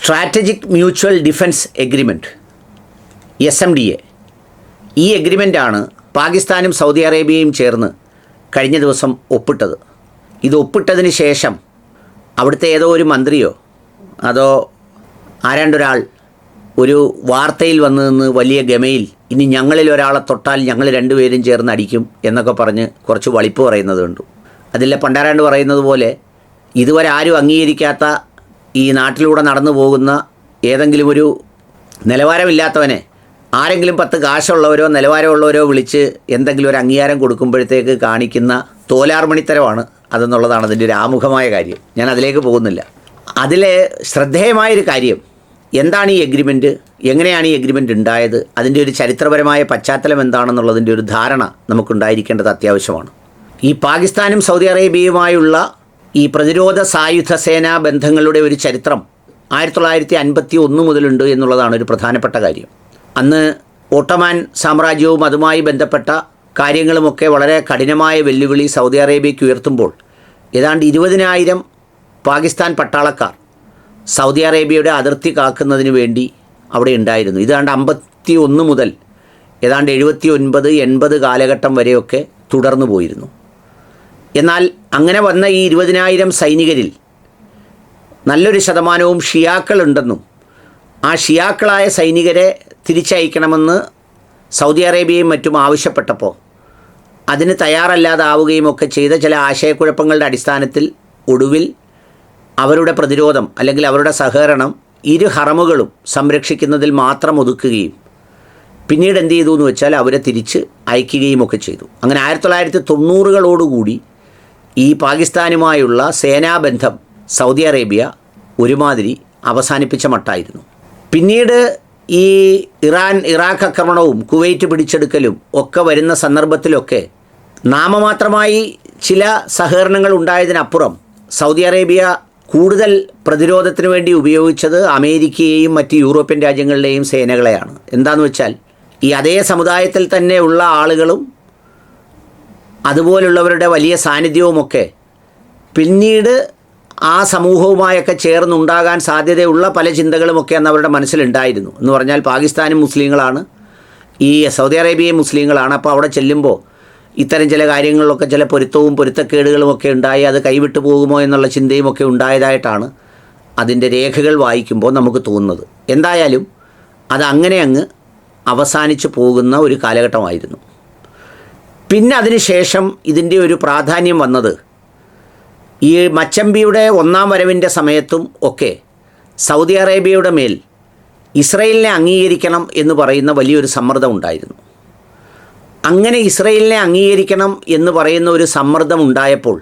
Strategic mutual defence agreement S M D A ഈ എഗ്രിമെന്റാണ് പാകിസ്ഥാനും സൗദി അറേബ്യയും ചേർന്ന് കഴിഞ്ഞ ദിവസം ഒപ്പിട്ടത്. ഇത് ഒപ്പിട്ടതിന് ശേഷം അവിടുത്തെ ഏതോ ഒരു മന്ത്രിയോ അതോ ആരാണ്ടൊരാൾ ഒരു വാർത്തയിൽ വന്നു നിന്ന് വലിയ ഗമയിൽ ഇനി ഞങ്ങളിൽ ഒരാളെ തൊട്ടാൽ ഞങ്ങൾ രണ്ടുപേരും ചേർന്ന് അടിക്കും എന്നൊക്കെ പറഞ്ഞ് കുറച്ച് വളിപ്പ് പറയുന്നത് അതിലെ പണ്ടാരാണ്ട് പറയുന്നത് പോലെ ഇതുവരെ ആരും അംഗീകരിക്കാത്ത ഈ നാട്ടിലൂടെ നടന്നു പോകുന്ന ഏതെങ്കിലും ഒരു നിലവാരമില്ലാത്തവനെ ആരെങ്കിലും പത്ത് കാശുള്ളവരോ നിലവാരമുള്ളവരോ വിളിച്ച് എന്തെങ്കിലും ഒരു അംഗീകാരം കൊടുക്കുമ്പോഴത്തേക്ക് കാണിക്കുന്ന തോലാർമണിത്തരമാണ് അതെന്നുള്ളതാണ് അതിന്റെ ഒരു ആമുഖമായ കാര്യം. ഞാൻ അതിലേക്ക് പോകുന്നില്ല. അതിലെ ശ്രദ്ധേയമായൊരു കാര്യം എന്താണ് ഈ എഗ്രിമെന്റ് എങ്ങനെയാണ് ഈ എഗ്രിമെന്റ് ഉണ്ടായത്? അതിന്റെ ഒരു ചരിത്രപരമായ പശ്ചാത്തലം എന്താണെന്നുള്ളതിന്റെ ഒരു ധാരണ നമുക്കുണ്ടായിരിക്കേണ്ടത് അത്യാവശ്യമാണ്. ഈ പാകിസ്ഥാനും സൗദി അറേബ്യയുമായുള്ള ഈ പ്രതിരോധ സായുധ സേനാ ബന്ധങ്ങളുടെ ഒരു ചരിത്രം ആയിരത്തി തൊള്ളായിരത്തി അൻപത്തി ഒന്ന് മുതലുണ്ട് എന്നുള്ളതാണ് ഒരു പ്രധാനപ്പെട്ട കാര്യം. അന്ന് ഓട്ടമാൻ സാമ്രാജ്യവും അതുമായി ബന്ധപ്പെട്ട കാര്യങ്ങളുമൊക്കെ വളരെ കഠിനമായ വെല്ലുവിളി സൗദി അറേബ്യയ്ക്ക് ഉയർത്തുമ്പോൾ ഏതാണ്ട് ഇരുപതിനായിരം പാകിസ്ഥാൻ പട്ടാളക്കാർ സൗദി അറേബ്യയുടെ അതിർത്തി കാക്കുന്നതിന് വേണ്ടി അവിടെ ഉണ്ടായിരുന്നു. ഇതാണ്ട് അമ്പത്തി ഒന്ന് മുതൽ ഏതാണ്ട് എഴുപത്തി ഒൻപത് എൺപത് കാലഘട്ടം വരെയൊക്കെ തുടർന്നു പോയിരുന്നു എന്നാൽ അങ്ങനെ വന്ന ഈ ഇരുപതിനായിരം സൈനികരിൽ നല്ലൊരു ശതമാനവും ഷിയാക്കളുണ്ടെന്നും ആ ഷിയാക്കളായ സൈനികരെ തിരിച്ചയക്കണമെന്ന് സൗദി അറേബ്യയും മറ്റും ആവശ്യപ്പെട്ടപ്പോൾ അതിന് തയ്യാറല്ലാതാവുകയും ഒക്കെ ചെയ്ത ചില ആശയക്കുഴപ്പങ്ങളുടെ അടിസ്ഥാനത്തിൽ ഒടുവിൽ അവരുടെ പ്രതിരോധം അല്ലെങ്കിൽ അവരുടെ സഹകരണം ഇരു ഹറമുകളും സംരക്ഷിക്കുന്നതിൽ മാത്രം ഒതുക്കുകയും പിന്നീട് എന്ത് ചെയ്തു എന്ന് വെച്ചാൽ അവരെ തിരിച്ച് അയക്കുകയും ഒക്കെ ചെയ്തു. അങ്ങനെ ആയിരത്തി തൊള്ളായിരത്തി തൊണ്ണൂറുകളോടുകൂടി ഈ പാകിസ്ഥാനുമായുള്ള സേനാബന്ധം സൗദി അറേബ്യ ഒരുമാതിരി അവസാനിപ്പിച്ച മട്ടായിരുന്നു. പിന്നീട് ഈ ഇറാൻ ഇറാഖ് ആക്രമണവും കുവൈറ്റ് പിടിച്ചെടുക്കലും ഒക്കെ വരുന്ന സന്ദർഭത്തിലൊക്കെ നാമമാത്രമായി ചില സഹകരണങ്ങൾ ഉണ്ടായതിനപ്പുറം സൗദി അറേബ്യ കൂടുതൽ പ്രതിരോധത്തിന് വേണ്ടി ഉപയോഗിച്ചത് അമേരിക്കയെയും മറ്റ് യൂറോപ്യൻ രാജ്യങ്ങളിലെയും സേനകളെയാണ്. എന്താണെന്ന് വെച്ചാൽ ഈ അതേ സമുദായത്തിൽ തന്നെയുള്ള ആളുകളും അതുപോലുള്ളവരുടെ വലിയ സാന്നിധ്യവുമൊക്കെ പിന്നീട് ആ സമൂഹവുമായൊക്കെ ചേർന്നുണ്ടാകാൻ സാധ്യതയുള്ള പല ചിന്തകളുമൊക്കെ അന്ന് അവരുടെ മനസ്സിലുണ്ടായിരുന്നു. എന്ന് പറഞ്ഞാൽ പാകിസ്ഥാനും മുസ്ലിങ്ങളാണ്. ഈ സൗദി അറേബ്യയും മുസ്ലിങ്ങളാണ്. അപ്പോൾ അവിടെ ചെല്ലുമ്പോൾ ഇത്തരം ചില കാര്യങ്ങളിലൊക്കെ ചില പൊരുത്തവും പൊരുത്തക്കേടുകളും ഒക്കെ ഉണ്ടായി അത് കൈവിട്ടു പോകുമോ എന്നുള്ള ചിന്തയും ഒക്കെ ഉണ്ടായതായിട്ടാണ് അതിന്റെ രേഖകൾ വായിക്കുമ്പോൾ നമുക്ക് തോന്നുന്നത്. എന്തായാലും അത് അങ്ങനെ അങ്ങ് അവസാനിച്ചു പോകുന്ന ഒരു കാലഘട്ടമായിരുന്നു. പിന്നെ അതിനുശേഷം ഇതിന്റെ ഒരു പ്രാധാന്യം വന്നത് ഈ മച്ചമ്പിയുടെ ഒന്നാം വരവിന്റെ സമയത്തും ഒക്കെ സൗദി അറേബ്യയുടെ മേൽ ഇസ്രയേലിനെ അംഗീകരിക്കണം എന്ന് പറയുന്ന വലിയൊരു സമ്മർദ്ദം ഉണ്ടായിരുന്നു. അങ്ങനെ ഇസ്രയേലിനെ അംഗീകരിക്കണം എന്ന് പറയുന്ന ഒരു സമ്മർദ്ദം ഉണ്ടായപ്പോൾ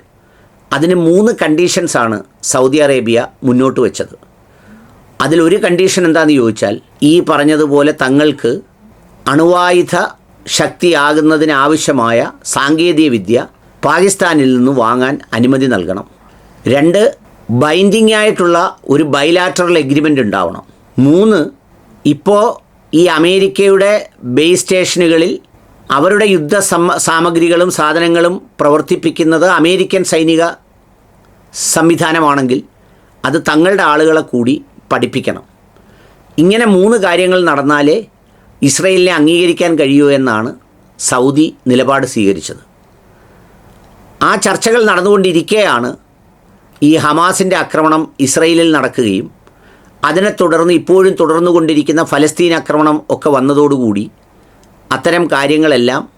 അതിന് മൂന്ന് കണ്ടീഷൻസാണ് സൗദി അറേബ്യ മുന്നോട്ട് വെച്ചത്. അതിലൊരു കണ്ടീഷൻ എന്താണെന്ന് ചോദിച്ചാൽ ഈ പറഞ്ഞതുപോലെ തങ്ങൾക്ക് അണുവായുധ ശക്തിയാകുന്നതിനാവശ്യമായ സാങ്കേതിക വിദ്യ പാകിസ്ഥാനിൽ നിന്ന് വാങ്ങാൻ അനുമതി നൽകണം. രണ്ട് ബൈൻഡിംഗ് ആയിട്ടുള്ള ഒരു ബൈലാറ്ററൽ എഗ്രിമെന്റ് ഉണ്ടാവണം. മൂന്ന് ഇപ്പോൾ ഈ അമേരിക്കയുടെ ബേസ് സ്റ്റേഷനുകളിൽ അവരുടെ യുദ്ധ സാമഗ്രികളും സാധനങ്ങളും പ്രവർത്തിപ്പിക്കുന്നത് അമേരിക്കൻ സൈനിക സംവിധാനമാണെങ്കിൽ അത് തങ്ങളുടെ ആളുകളെ കൂടി പഠിപ്പിക്കണം. ഇങ്ങനെ മൂന്ന് കാര്യങ്ങൾ നടന്നാലേ ഇസ്രയേലിനെ അംഗീകരിക്കാൻ കഴിയൂ എന്നാണ് സൗദി നിലപാട് സ്വീകരിച്ചത്. ആ ചർച്ചകൾ നടന്നുകൊണ്ടിരിക്കെയാണ് ഈ ഹമാസിന്റെ ആക്രമണം ഇസ്രയേലിൽ നടക്കുകയും അതിനെ തുടർന്ന് ഇപ്പോഴും തുടർന്നുകൊണ്ടിരിക്കുന്ന ഫലസ്തീൻ ആക്രമണം ഒക്കെ വന്നതോടുകൂടി അത്തരം കാര്യങ്ങളെല്ലാം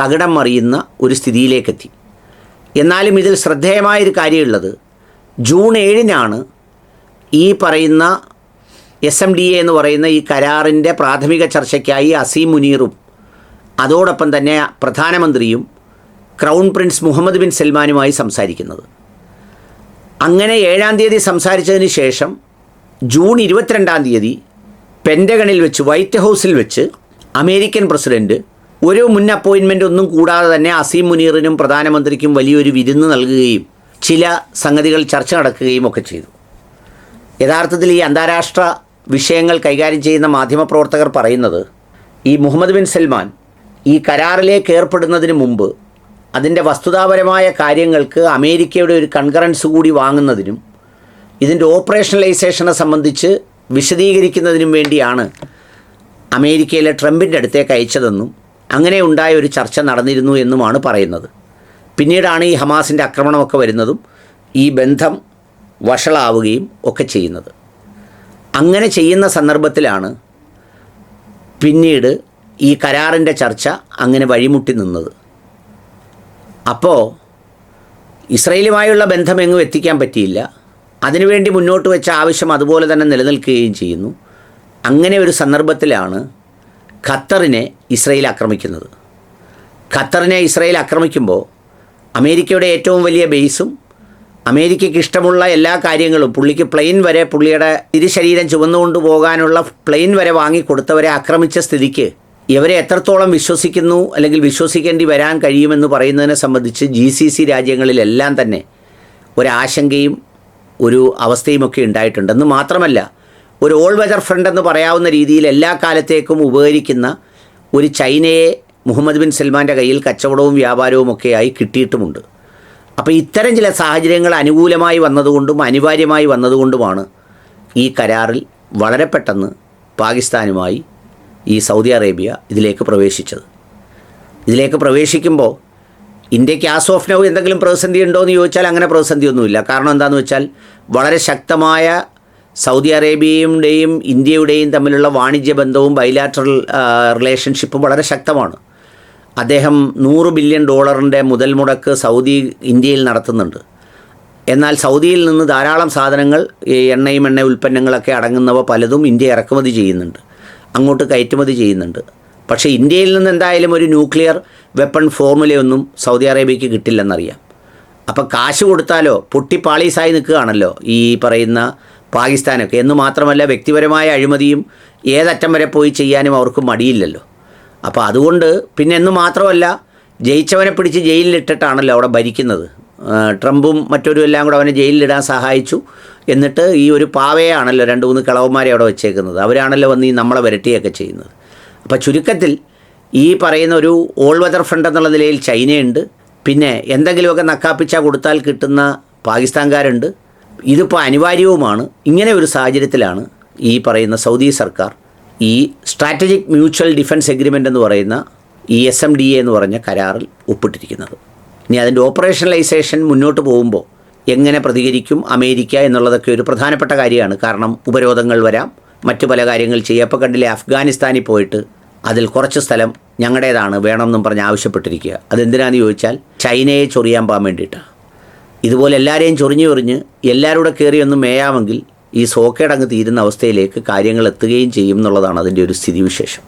തകിടം മറിയുന്ന ഒരു സ്ഥിതിയിലേക്കെത്തി. എന്നാലും ഇതിൽ ശ്രദ്ധേയമായൊരു കാര്യമുള്ളത് ജൂൺ ഏഴിനാണ് ഈ പറയുന്ന എസ് എം ഡി എ എന്ന് പറയുന്ന ഈ കരാറിന്റെ പ്രാഥമിക ചർച്ചയ്ക്കായി അസീം മുനീറും അതോടൊപ്പം തന്നെ പ്രധാനമന്ത്രിയും ക്രൗൺ പ്രിൻസ് മുഹമ്മദ് ബിൻ സൽമാനുമായി സംസാരിക്കുന്നത്. അങ്ങനെ ഏഴാം തീയതി സംസാരിച്ചതിന് ശേഷം ജൂൺ ഇരുപത്തിരണ്ടാം തീയതി പെന്റഗണിൽ വെച്ച് വൈറ്റ് ഹൗസിൽ വെച്ച് അമേരിക്കൻ പ്രസിഡന്റ് ഒരു മുൻ അപ്പോയിൻമെന്റ് ഒന്നും കൂടാതെ തന്നെ അസീം മുനീറിനും പ്രധാനമന്ത്രിക്കും വലിയൊരു വിരുന്ന് നൽകുകയും ചില സംഗതികൾ ചർച്ച നടക്കുകയും ഒക്കെ ചെയ്തു. യഥാർത്ഥത്തിൽ ഈ അന്താരാഷ്ട്ര വിഷയങ്ങൾ കൈകാര്യം ചെയ്യുന്ന മാധ്യമപ്രവർത്തകർ പറയുന്നത് ഈ മുഹമ്മദ് ബിൻ സൽമാൻ ഈ കരാറിലേക്ക് ഏർപ്പെടുന്നതിന് മുമ്പ് അതിന്റെ വസ്തുതാപരമായ കാര്യങ്ങൾക്ക് അമേരിക്കയുടെ ഒരു കൺകറൻസ് കൂടി വാങ്ങുന്നതിനും ഇതിന്റെ ഓപ്പറേഷണലൈസേഷനെ സംബന്ധിച്ച് വിശദീകരിക്കുന്നതിനും വേണ്ടിയാണ് അമേരിക്കയിലെ ട്രംപിന്റെ അടുത്തേക്ക് അയച്ചതെന്നും അങ്ങനെ ഉണ്ടായ ഒരു ചർച്ച നടന്നിരുന്നു എന്നുമാണ് പറയുന്നത്. പിന്നീടാണ് ഈ ഹമാസിന്റെ ആക്രമണമൊക്കെ വരുന്നതും ഈ ബന്ധം വഷളാവുകയും ഒക്കെ ചെയ്യുന്നത്. അങ്ങനെ ചെയ്യുന്ന സന്ദർഭത്തിലാണ് പിന്നീട് ഈ കരാറിന്റെ ചർച്ച അങ്ങനെ വഴിമുട്ടി നിന്നത്. അപ്പോൾ ഇസ്രയേലുമായുള്ള ബന്ധം എങ്ങും എത്തിക്കാൻ പറ്റിയില്ല. അതിനുവേണ്ടി മുന്നോട്ട് വെച്ച ആവശ്യം അതുപോലെ തന്നെ നിലനിൽക്കുകയും ചെയ്യുന്നു. അങ്ങനെ ഒരു സന്ദർഭത്തിലാണ് ഖത്തറിനെ ഇസ്രയേൽ ആക്രമിക്കുന്നത്. ഖത്തറിനെ ഇസ്രയേൽ ആക്രമിക്കുമ്പോൾ അമേരിക്കയുടെ ഏറ്റവും വലിയ ബേസും അമേരിക്കയ്ക്ക് ഇഷ്ടമുള്ള എല്ലാ കാര്യങ്ങളും പുള്ളിക്ക് പ്ലെയിൻ വരെ പുള്ളിയുടെ തിരുശരീരം ചുമന്നുകൊണ്ട് പോകാനുള്ള പ്ലെയിൻ വരെ വാങ്ങിക്കൊടുത്തവരെ ആക്രമിച്ച സ്ഥിതിക്ക് ഇവരെ എത്രത്തോളം വിശ്വസിക്കുന്നു അല്ലെങ്കിൽ വിശ്വസിക്കേണ്ടി വരാൻ കഴിയുമെന്ന് പറയുന്നതിനെ സംബന്ധിച്ച് ജി സി സി രാജ്യങ്ങളിലെല്ലാം തന്നെ ഒരാശങ്കയും ഒരു അവസ്ഥയുമൊക്കെ ഉണ്ടായിട്ടുണ്ട്. എന്ന് മാത്രമല്ല ഒരു ഓൾ വെതർ ഫ്രണ്ട് എന്ന് പറയാവുന്ന രീതിയിൽ എല്ലാ കാലത്തേക്കും ഉപകരിക്കുന്ന ഒരു ചൈനയെ മുഹമ്മദ് ബിൻ സൽമാന്റെ കയ്യിൽ കച്ചവടവും വ്യാപാരവും ഒക്കെയായി കിട്ടിയിട്ടുമുണ്ട്. അപ്പോൾ ഇത്തരം ചില സാഹചര്യങ്ങൾ അനുകൂലമായി വന്നതുകൊണ്ടും അനിവാര്യമായി വന്നതുകൊണ്ടുമാണ് ഈ കരാറിൽ വളരെ പെട്ടെന്ന് പാകിസ്ഥാനുമായി ഈ സൗദി അറേബ്യ ഇതിലേക്ക് പ്രവേശിച്ചത്. ഇതിലേക്ക് പ്രവേശിക്കുമ്പോൾ ഇന്ത്യയ്ക്ക് ആ ഓഫ് നൗ എന്തെങ്കിലും പ്രതിസന്ധി ഉണ്ടോ എന്ന് ചോദിച്ചാൽ അങ്ങനെ പ്രതിസന്ധിയൊന്നുമില്ല കാരണം എന്താണെന്ന് വെച്ചാൽ വളരെ ശക്തമായ സൗദി അറേബ്യയുടെയും ഇന്ത്യയുടെയും തമ്മിലുള്ള വാണിജ്യ ബന്ധവും ബൈലാറ്ററൽ റിലേഷൻഷിപ്പും വളരെ ശക്തമാണ്. അദ്ദേഹം നൂറ് ബില്യൺ ഡോളറിന്റെ മുതൽ മുടക്ക് സൗദി ഇന്ത്യയിൽ നടത്തുന്നുണ്ട്. എന്നാൽ സൗദിയിൽ നിന്ന് ധാരാളം സാധനങ്ങൾ എണ്ണയും എണ്ണ ഉൽപ്പന്നങ്ങളൊക്കെ അടങ്ങുന്നവ പലതും ഇന്ത്യ ഇറക്കുമതി ചെയ്യുന്നുണ്ട്. അങ്ങോട്ട് കയറ്റുമതി ചെയ്യുന്നുണ്ട്. പക്ഷേ ഇന്ത്യയിൽ നിന്ന് എന്തായാലും ഒരു ന്യൂക്ലിയർ വെപ്പൺ ഫോർമുലയൊന്നും സൗദി അറേബ്യയ്ക്ക് കിട്ടില്ലെന്നറിയാം. അപ്പോൾ കാശ് കൊടുത്താലോ? പൊട്ടിപ്പാളീസായി നിൽക്കുകയാണല്ലോ ഈ പറയുന്ന പാകിസ്ഥാനൊക്കെ. എന്ന് മാത്രമല്ല വ്യക്തിപരമായ അഴിമതിയും ഏതറ്റം വരെ പോയി ചെയ്യാനും അവർക്ക് മടിയില്ലല്ലോ. അപ്പോൾ അതുകൊണ്ട് പിന്നെ എന്ന് മാത്രമല്ല ജയിച്ചവനെ പിടിച്ച് ജയിലിലിട്ടിട്ടാണല്ലോ അവിടെ ഭരിക്കുന്നത്. ട്രംപും മറ്റൊരു എല്ലാം കൂടെ അവനെ ജയിലിലിടാൻ സഹായിച്ചു. എന്നിട്ട് ഈ ഒരു പാവയാണല്ലോ രണ്ട് മൂന്ന് കിളവന്മാരെ അവിടെ വെച്ചേക്കുന്നത്. അവരാണല്ലോ വന്ന് ഈ നമ്മളെ വരട്ടിയൊക്കെ ചെയ്യുന്നത്. അപ്പോൾ ചുരുക്കത്തിൽ ഈ പറയുന്ന ഒരു ഓൾ വെതർ ഫ്രണ്ട് എന്നുള്ള നിലയിൽ ചൈനയുണ്ട്. പിന്നെ എന്തെങ്കിലുമൊക്കെ നക്കാപ്പിച്ച കൊടുത്താൽ കിട്ടുന്ന പാകിസ്ഥാൻകാരുണ്ട്. ഇതിപ്പോൾ അനിവാര്യവുമാണ്. ഇങ്ങനെ ഒരു സാഹചര്യത്തിലാണ് ഈ പറയുന്ന സൗദി സർക്കാർ ഈ സ്ട്രാറ്റജിക് മ്യൂച്വൽ ഡിഫൻസ് എഗ്രിമെന്റ് എന്ന് പറയുന്ന ഈ എസ് എം ഡി എ എന്ന് പറഞ്ഞ കരാറിൽ ഒപ്പിട്ടിരിക്കുന്നത്. ഇനി അതിന്റെ ഓപ്പറേഷണലൈസേഷൻ മുന്നോട്ട് പോകുമ്പോൾ എങ്ങനെ പ്രതികരിക്കും അമേരിക്ക എന്നുള്ളതൊക്കെ ഒരു പ്രധാനപ്പെട്ട കാര്യമാണ്. കാരണം ഉപരോധങ്ങൾ വരാം. മറ്റു പല കാര്യങ്ങൾ ചെയ്യുക അപ്പോൾ കണ്ടില്ലേ അഫ്ഗാനിസ്ഥാനിൽ പോയിട്ട് അതിൽ കുറച്ച് സ്ഥലം ഞങ്ങളുടേതാണ് വേണമെന്നും പറഞ്ഞ് ആവശ്യപ്പെട്ടിരിക്കുക. അതെന്തിനാണെന്ന് ചോദിച്ചാൽ ചൈനയെ ചൊറിയാൻ പോകാൻ വേണ്ടിയിട്ടാണ്. ഇതുപോലെ എല്ലാവരെയും ചൊറിഞ്ഞു ചൊറിഞ്ഞ് എല്ലാവരും കൂടെ കയറി ഒന്നും മേയാമെങ്കിൽ ഈ സോക്കേടങ്ങ് തീരുന്ന അവസ്ഥയിലേക്ക് കാര്യങ്ങൾ എത്തുകയും ചെയ്യും എന്നുള്ളതാണ് അതിന്റെ ഒരു സ്ഥിതിവിശേഷം.